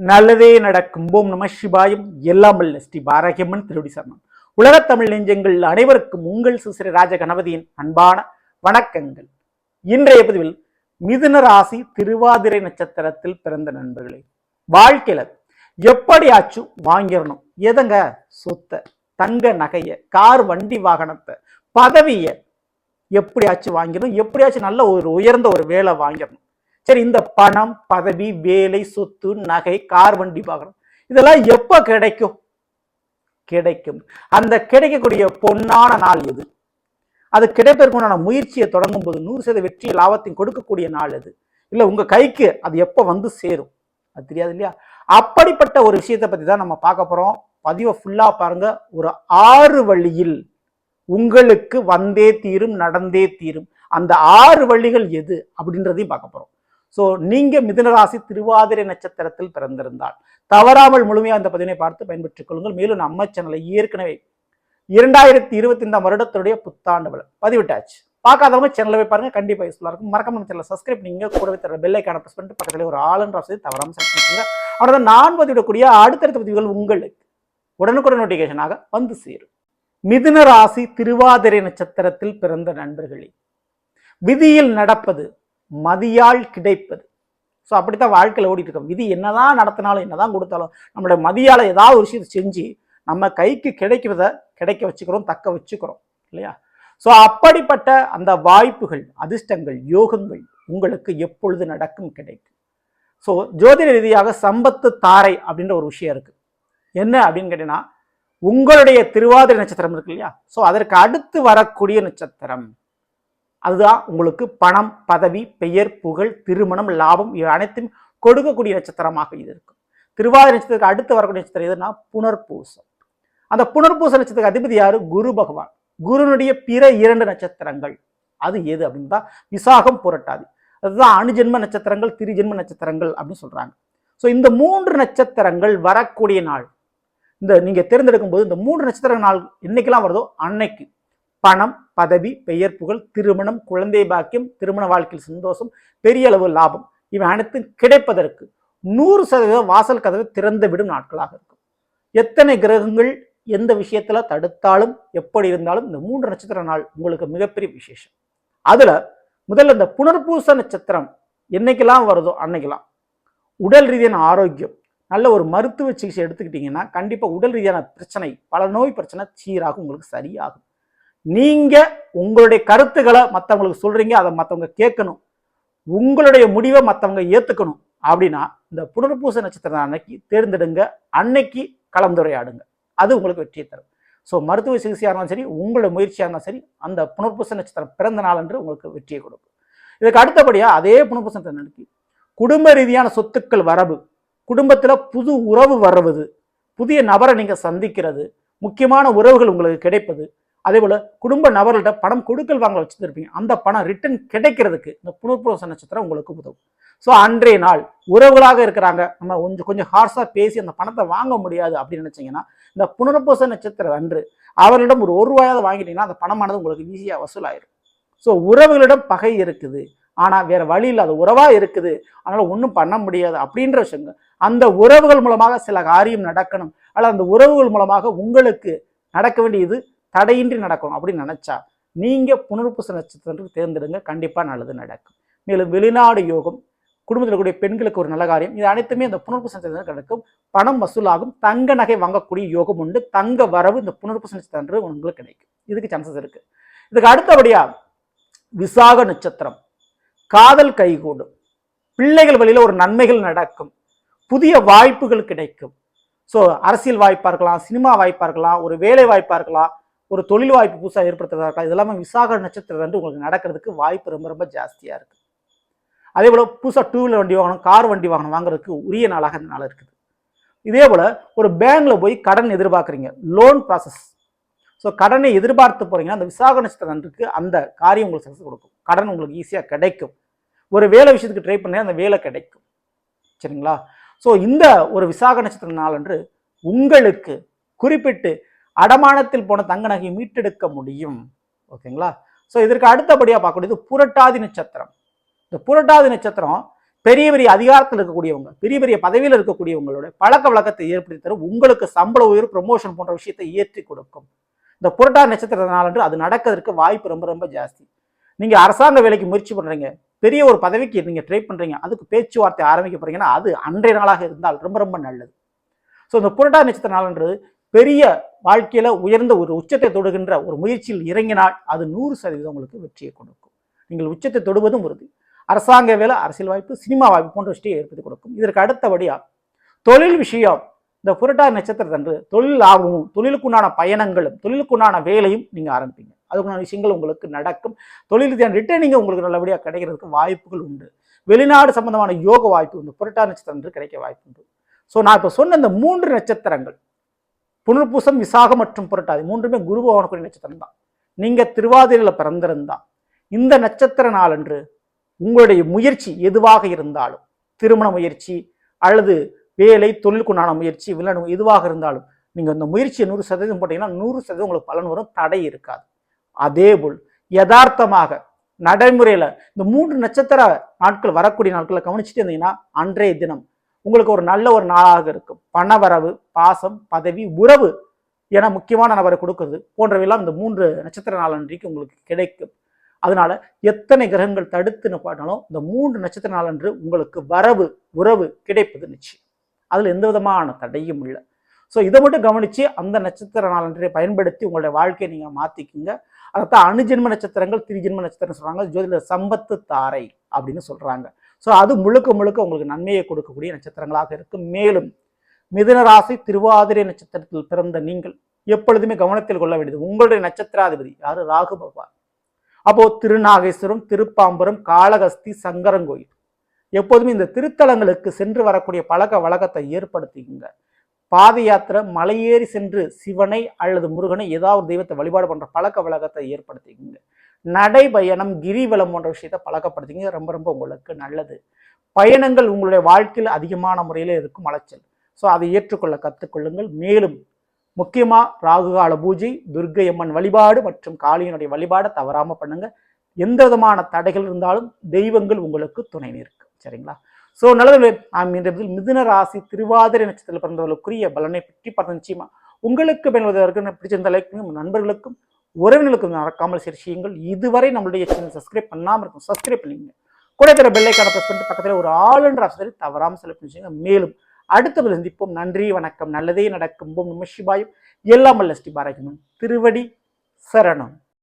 நல்லதே நடக்கும். ஓம் நம சிவாயம். எல்லாம் வல்ல ஸ்ரீ பாரகியம்மன் திருடி சரணம். உலகத் தமிழ் நெஞ்சங்கள் அனைவருக்கும் உங்கள் சுசிர ராஜ கணபதியின் அன்பான வணக்கங்கள். இன்றைய பதிவில் மிதுன ராசி திருவாதிரை நட்சத்திரத்தில் பிறந்த நண்பர்களே வாழ்க்கையில எப்படியாச்சும் வாங்கிடணும். எதங்க? சொத்தை தங்க நகைய கார் வண்டி வாகனத்தை பதவியை எப்படியாச்சும் வாங்கிடணும். எப்படியாச்சும் நல்ல ஒரு உயர்ந்த ஒரு வேலை வாங்கிடணும். சரி இந்த பணம் பதவி வேலை சொத்து நகை கார் வண்டி வாகனம் இதெல்லாம் எப்போ கிடைக்கும்? கிடைக்கும். அந்த கிடைக்கக்கூடிய பொன்னான நாள் எது? அது கிடைப்பதற்குண்டான முயற்சியை தொடங்கும் போது நூறு சதவீத வெற்றி லாபத்தையும் கொடுக்கக்கூடிய நாள் எது? இல்லை உங்கள் கைக்கு அது எப்போ வந்து சேரும்? அது தெரியாது இல்லையா? அப்படிப்பட்ட ஒரு விஷயத்தை பற்றி தான் நம்ம பார்க்க போறோம். பதிவை ஃபுல்லாக பாருங்க. ஒரு ஆறு வழியில் உங்களுக்கு வந்தே தீரும் நடந்தே தீரும். அந்த ஆறு வழிகள் எது? அப்படின்றதையும் பார்க்க போகிறோம் ஸோ நீங்கள் மிதுனராசி திருவாதிரை நட்சத்திரத்தில் பிறந்திருந்தால் தவறாமல் முழுமையாக அந்த பதிவினை பார்த்து பயன்பெற்றுக் கொள்ளுங்கள். மேலும் நம்ம சேனலை ஏற்கனவே இரண்டாயிரத்தி இருபத்தி ஐந்தாம் வருடத்துடைய புத்தாண்டு விழா பதிவிட்டாச்சு. பார்க்காதவங்க சேனலை போய் பாருங்க. கண்டிப்பாக யூஸ்ஃபுல்லாக இருக்கும். மறக்காம நம்ம சேனலை சப்ஸ்கிரைப் நீங்கள் கூடவே தர பெல்லைக்கான ப்ரெஸ் பண்ணிட்டு பக்கத்தில் ஒரு ஆளுன்ற வசதி தவறாமல் சப்ஸ்கிரைப் பண்ணுங்க நான் பதிவிடக்கூடிய அடுத்தடுத்த பதிவுகள் உங்களுக்கு உடனுக்குடன் நோட்டிஃபிகேஷனாக வந்து சேரும். மிதுன ராசி திருவாதிரை நட்சத்திரத்தில் பிறந்த நண்பர்களே விதியில் நடப்பது மதியால் கிடைப்பது. ஸோ அப்படித்தான் வாழ்க்கையில் ஓடிட்டு இருக்கோம் விதி என்னதான் நடத்தினாலும் என்னதான் கொடுத்தாலும் நம்மளுடைய மதியால் ஏதாவது ஒரு விஷயத்தை செஞ்சு நம்ம கைக்கு கிடைக்கிறத கிடைக்க வச்சுக்கிறோம் தக்க வச்சுக்கிறோம். இல்லையா? ஸோ அப்படிப்பட்ட அந்த வாய்ப்புகள் அதிர்ஷ்டங்கள் யோகங்கள் உங்களுக்கு எப்பொழுது நடக்கும் கிடைக்கும். ஸோ ஜோதிட ரீதியாக சம்பத்து தாரை அப்படின்ற ஒரு விஷயம் இருக்குது என்ன அப்படின்னு கேட்டீங்கன்னா உங்களுடைய திருவாதிரை நட்சத்திரம் இருக்கு இல்லையா? ஸோ அதற்கு அடுத்து வரக்கூடிய நட்சத்திரம். அதுதான் உங்களுக்கு பணம் பதவி பெயர் புகழ் திருமணம் லாபம் இவை அனைத்தும் கொடுக்கக்கூடிய நட்சத்திரமாக இது இருக்கும். திருவாதிரை நட்சத்திரத்துக்கு அடுத்து வரக்கூடிய நட்சத்திரம் எதுனா புனர்பூசம். அந்த புனர்பூச நட்சத்திரத்துக்கு அதிபதி யார்? குரு பகவான். குருனுடைய பிற இரண்டு நட்சத்திரங்கள். அது எது அப்படின்னு தான் விசாகம் புரட்டாது. அதுதான் அணுஜென்ம நட்சத்திரங்கள் திருஜென்ம நட்சத்திரங்கள் அப்படின்னு சொல்கிறாங்க ஸோ இந்த மூன்று நட்சத்திரங்கள் வரக்கூடிய நாள். இந்த நீங்கள் தேர்ந்தெடுக்கும் போது இந்த மூன்று நட்சத்திர நாள் என்னைக்கெல்லாம் வருதோ அன்னைக்கு. பணம் பதவி பெயர் புகழ் திருமணம் குழந்தை பாக்கியம் திருமண வாழ்க்கையில் சந்தோஷம் பெரிய அளவு லாபம் இவை அனைத்தும் கிடைப்பதற்கு நூறு சதவீதம் வாசல் கதவை திறந்து விடும் நாட்களாக இருக்கும். எத்தனை கிரகங்கள் எந்த விஷயத்துல தடுத்தாலும் எப்படி இருந்தாலும் இந்த மூன்று நட்சத்திர நாள் உங்களுக்கு மிகப்பெரிய விசேஷம். அதுல முதல்ல இந்த புனர்பூச நட்சத்திரம் என்னைக்கெல்லாம் வருதோ அன்னைக்கெல்லாம். உடல் ரீதியான ஆரோக்கியம் நல்ல ஒரு மருத்துவ சிகிச்சை எடுத்துக்கிட்டிங்கன்னா கண்டிப்பாக உடல் ரீதியான பிரச்சனை பல நோய் பிரச்சனை சீராகும் உங்களுக்கு சரியாகும். நீங்கள் உங்களுடைய கருத்துக்களை மற்றவங்களுக்கு சொல்கிறீங்க அதை மற்றவங்க கேட்கணும். உங்களுடைய முடிவை மற்றவங்க ஏற்றுக்கணும் அப்படின்னா இந்த புனர்பூச நட்சத்திரம் அன்னைக்கு தேர்ந்தெடுங்க. அன்னைக்கு கலந்துரையாடுங்க. அது உங்களுக்கு வெற்றியை தரும். ஸோ மருத்துவ சிகிச்சையாக இருந்தாலும் சரி உங்களோட முயற்சியாக இருந்தாலும் சரி அந்த புனர்பூச நட்சத்திரம் பிறந்த நாள் என்று உங்களுக்கு வெற்றியை கொடுக்கும். இதுக்கு அடுத்தபடியாக அதே புனர்பூச நட்சத்திரம் அன்னைக்கு குடும்ப ரீதியான சொத்துக்கள் வரவு குடும்பத்தில் புது உறவு வரவுது புதிய நபரை நீங்கள் சந்திக்கிறது முக்கியமான உறவுகள் உங்களுக்கு கிடைப்பது அதே போல் குடும்ப நபர்கள்ட்ட பணம் கொடுக்கல் வாங்க வச்சுருப்பீங்க அந்த பணம் ரிட்டர்ன் கிடைக்கிறதுக்கு இந்த புனர்பூச நட்சத்திரம் உங்களுக்கு உதவும். ஸோ அன்றைய நாள் உறவுகளாக இருக்கிறாங்க. நம்ம கொஞ்சம் கொஞ்சம் ஹார்ஸாக பேசி அந்த பணத்தை வாங்க முடியாது அப்படின்னு நினச்சிங்கன்னா இந்த புனர்பூச நட்சத்திரம் அன்று அவர்களிடம் ஒரு ஒரு ரூபாயாவது வாங்கிட்டீங்கன்னா அந்த பணமானது உங்களுக்கு ஈஸியாக வசூலாயிரும். ஸோ உறவுகளிடம் பகை இருக்குது. ஆனால் வேறு வழி இல்லாத உறவாக இருக்குது. அதனால் ஒன்றும் பண்ண முடியாது அப்படின்ற விஷயங்கள். அந்த உறவுகள் மூலமாக சில காரியம் நடக்கணும். அல்ல அந்த உறவுகள் மூலமாக உங்களுக்கு நடக்க வேண்டியது தடையின்றி நடக்கணும் அப்படின்னு நினச்சா நீங்கள் புனர்பூச நட்சத்திரத்துக்கு தேர்ந்தெடுங்க. கண்டிப்பாக நல்லது நடக்கும். மேலும் வெளிநாடு யோகம் குடும்பத்தில் கூடிய பெண்களுக்கு ஒரு நல்ல காரியம். இது அனைத்துமே இந்த புனர்பூச நட்சத்திரம் கிடைக்கும் பணம் வசூலாகும். தங்க நகை வாங்கக்கூடிய யோகம் உண்டு. தங்க வரவு இந்த புனர்பூச நட்சத்திரம் உங்களுக்கு கிடைக்கும். இதுக்கு சான்சஸ் இருக்குது இதுக்கு அடுத்தபடியாக விசாக நட்சத்திரம். காதல் கைகூடும். பிள்ளைகள் வழியில ஒரு நன்மைகள் நடக்கும். புதிய வாய்ப்புகள் கிடைக்கும். ஸோ அரசியல் வாய்ப்பாக இருக்கலாம் சினிமா வாய்ப்பாக இருக்கலாம் ஒரு வேலை வாய்ப்பாக இருக்கலாம் ஒரு தொழில் வாய்ப்பு புதுசாக ஏற்படுத்துறதா இருக்கலாம் இதெல்லாமே விசாக நட்சத்திரம் வந்து உங்களுக்கு நடக்கிறதுக்கு வாய்ப்பு ரொம்ப ரொம்ப ஜாஸ்தியாக இருக்குது அதே போல் புதுசாக டூ வீலர் வண்டி வாங்கணும் கார் வண்டி வாங்கணும் வாங்குறதுக்கு உரிய நாளாக இந்த நாள் இருக்குது. இதே போல் ஒரு பேங்கில் போய் கடன் எதிர்பார்க்குறீங்க லோன் ப்ராசஸ் ஸோ கடனை எதிர்பார்த்து போகிறீங்கன்னா அந்த விசாக நட்சத்திரத்துக்கு அந்த காரியம் உங்களுக்கு சக்ஸஸ் கொடுக்கும். கடன் உங்களுக்கு ஈஸியாக கிடைக்கும். ஒரு வேலை விஷயத்துக்கு ட்ரை பண்ணி அந்த வேலை கிடைக்கும். சரிங்களா? ஸோ இந்த ஒரு விசாக நட்சத்திர நாளன்று உங்களுக்கு குறிப்பிட்டு அடமானத்தில் போன தங்க நகையை மீட்டெடுக்க முடியும். ஓகேங்களா? ஸோ இதற்கு அடுத்தபடியாக பார்க்கக்கூடியது புரட்டாதி நட்சத்திரம். இந்த புரட்டாதி நட்சத்திரம் பெரிய பெரிய அதிகாரத்தில் இருக்கக்கூடியவங்க பெரிய பெரிய பதவியில் இருக்கக்கூடியவங்களோட பழக்க வழக்கத்தை ஏற்படுத்தி தரும் உங்களுக்கு சம்பள உயர் ப்ரொமோஷன் போன்ற விஷயத்தை ஏற்றி கொடுக்கும். இந்த புரட்டா நட்சத்திரத்தினாலன்று அது நடக்கிறதுக்கு வாய்ப்பு ரொம்ப ரொம்ப ஜாஸ்தி. நீங்கள் அரசாங்க வேலைக்கு முயற்சி பண்ணுறீங்க பெரிய ஒரு பதவிக்கு நீங்கள் ட்ரை பண்ணுறீங்க அதுக்கு பேச்சுவார்த்தை ஆரம்பிக்க போறீங்கன்னா அது அன்றைய நாளாக இருந்தால் ரொம்ப ரொம்ப நல்லது. ஸோ இந்த புரட்டா நட்சத்திர நாள்ன்றது பெரிய வாழ்க்கையில் உயர்ந்த ஒரு உச்சத்தை தொடுகின்ற ஒரு முயற்சியில் இறங்கினால் அது நூறு சதவீதம் உங்களுக்கு வெற்றியை கொடுக்கும். நீங்கள் உச்சத்தை தொடுவதும் உறுதி. அரசாங்க வேலை அரசியல் வாய்ப்பு சினிமா வாய்ப்பு போன்ற ஏற்படுத்தி கொடுக்கும். இதற்கு அடுத்தபடியாக தொழில் விஷயம். இந்த புரட்டா நட்சத்திரத்தன்று தொழில் லாபமும் தொழிலுக்குண்டான பயணங்களும் தொழிலுக்குண்டான வேலையும் நீங்கள் ஆரம்பிப்பீங்க. அதுக்குண்டான விஷயங்கள் உங்களுக்கு நடக்கும். தொழில் ரிட்டர்னிங்க ரிட்டர்னிங் உங்களுக்கு நல்லபடியாக கிடைக்கிறதுக்கு வாய்ப்புகள் உண்டு. வெளிநாடு சம்பந்தமான யோக வாய்ப்பு இந்த புரட்டா நட்சத்திரம் என்று கிடைக்க வாய்ப்பு உண்டு. ஸோ நான் இப்போ சொன்ன இந்த மூன்று நட்சத்திரங்கள் புனர்பூசம் விசாகம் மற்றும் புரட்டாதி மூன்றுமே குரு பகவானுக்குரிய நட்சத்திரம் தான். நீங்கள் திருவாதிரையில் பிறந்திருந்தா இந்த நட்சத்திர நாளன்று உங்களுடைய முயற்சி எதுவாக இருந்தாலும் திருமண முயற்சி அல்லது வேலை தொழிலுக்குண்டான முயற்சி வில்லணும் எதுவாக இருந்தாலும் நீங்கள் இந்த முயற்சியை நூறு சதவீதம் போட்டீங்கன்னா நூறு சதவீதம் உங்களுக்கு பலன் வரும் தடை இருக்காது. அதேபோல் யதார்த்தமாக நடைமுறையில் இந்த மூன்று நட்சத்திர நாட்கள் வரக்கூடிய நாட்களை கவனிச்சுட்டு இருந்தீங்கன்னா அன்றைய தினம் உங்களுக்கு ஒரு நல்ல ஒரு நாளாக இருக்கும். பணவரவு பாசம் பதவி உறவு என முக்கியமான நபரை கொடுக்கறது போன்றவையெல்லாம் இந்த மூன்று நட்சத்திர நாளன்றைக்கு உங்களுக்கு கிடைக்கும். அதனால எத்தனை கிரகங்கள் தடுத்துன்னு பாட்டாலும் இந்த மூன்று நட்சத்திர நாளன்று உங்களுக்கு வரவு உறவு கிடைப்பது நிச்சயம். அதில் எந்த விதமான தடையும் இல்லை. ஸோ இதை மட்டும் கவனித்து அந்த நட்சத்திர நாளன்றை பயன்படுத்தி உங்களுடைய வாழ்க்கையை நீங்கள் மாத்திக்குங்க. அதைத்தான் அணுஜென்ம நட்சத்திரங்கள் திரிஜென்ம நட்சத்திரம் சொல்கிறாங்க ஜோதிட சம்பத்து தாரை அப்படின்னு சொல்கிறாங்க ஸோ அது முழுக்க முழுக்க உங்களுக்கு நன்மையை கொடுக்கக்கூடிய நட்சத்திரங்களாக இருக்கும். மேலும் மிதுனராசி திருவாதிரை நட்சத்திரத்தில் பிறந்த நீங்கள் எப்பொழுதுமே கவனத்தில் கொள்ள வேண்டியது உங்களுடைய நட்சத்திராதிபதி யாரு? ராகு பகவான். அப்போ திருநாகேஸ்வரம் திருப்பாம்பரம் காளகஸ்தி சங்கரங்கோயில் எப்போதுமே இந்த திருத்தலங்களுக்கு சென்று வரக்கூடிய பழக்க வழக்கத்தை ஏற்படுத்திக்குங்க. பாத யாத்திரை மலையேறி சென்று சிவனை அல்லது முருகனை ஏதாவது தெய்வத்தை வழிபாடு பண்ற பழக்க வழக்கத்தை ஏற்படுத்திக்குங்க. நடைபயணம் கிரிவலம் போன்ற விஷயத்தை பழக்கப்படுத்திங்க. ரொம்ப ரொம்ப உங்களுக்கு நல்லது. பயணங்கள் உங்களுடைய வாழ்க்கையில் அதிகமான முறையில் இருக்கும் அலைச்சல். ஸோ அதை ஏற்றுக்கொள்ள கற்றுக்கொள்ளுங்கள் மேலும் முக்கியமாக ராகுகால பூஜை துர்க்கை அம்மன் வழிபாடு மற்றும் காளியனுடைய வழிபாடை தவறாமல் பண்ணுங்கள் எந்த விதமான தடைகள் இருந்தாலும் தெய்வங்கள் உங்களுக்கு துணை நிற்கும். சரிங்களா? ஸோ நல்லது நாம் இன்றைய பதில் மிதுன ராசி திருவாதிரை நட்சத்திரத்தில் பிறந்தவர்களுக்குரிய பலனை பற்றி பார்த்து நிச்சயமா உங்களுக்கு பயன்படுவதற்கு பிடிச்சிருந்த லைக்கும் நண்பர்களுக்கும் உறவினர்களுக்கும் மறக்காமல் சரி செய்யுங்கள் இதுவரை நம்மளுடைய சேனல் சப்ஸ்கிரைப் பண்ணாமல் இருக்கும். சப்ஸ்கிரைப் பண்ணிங்க கூட இருக்கிற பெல்லைக்கான ப்ரெஸ் பண்ணிட்டு பக்கத்தில் ஒரு ஆளுன்ற ஆப்ஷனை தவறாமல் செலக்ட் பண்ணிச்சுங்க மேலும் அடுத்தது சந்திப்போம். நன்றி வணக்கம். நல்லதே நடக்கும். போம் நிமிஷிபாயும் எல்லாம் வல்ல ஸ்ரீ பாரகிமன் திருவடி சரணம்.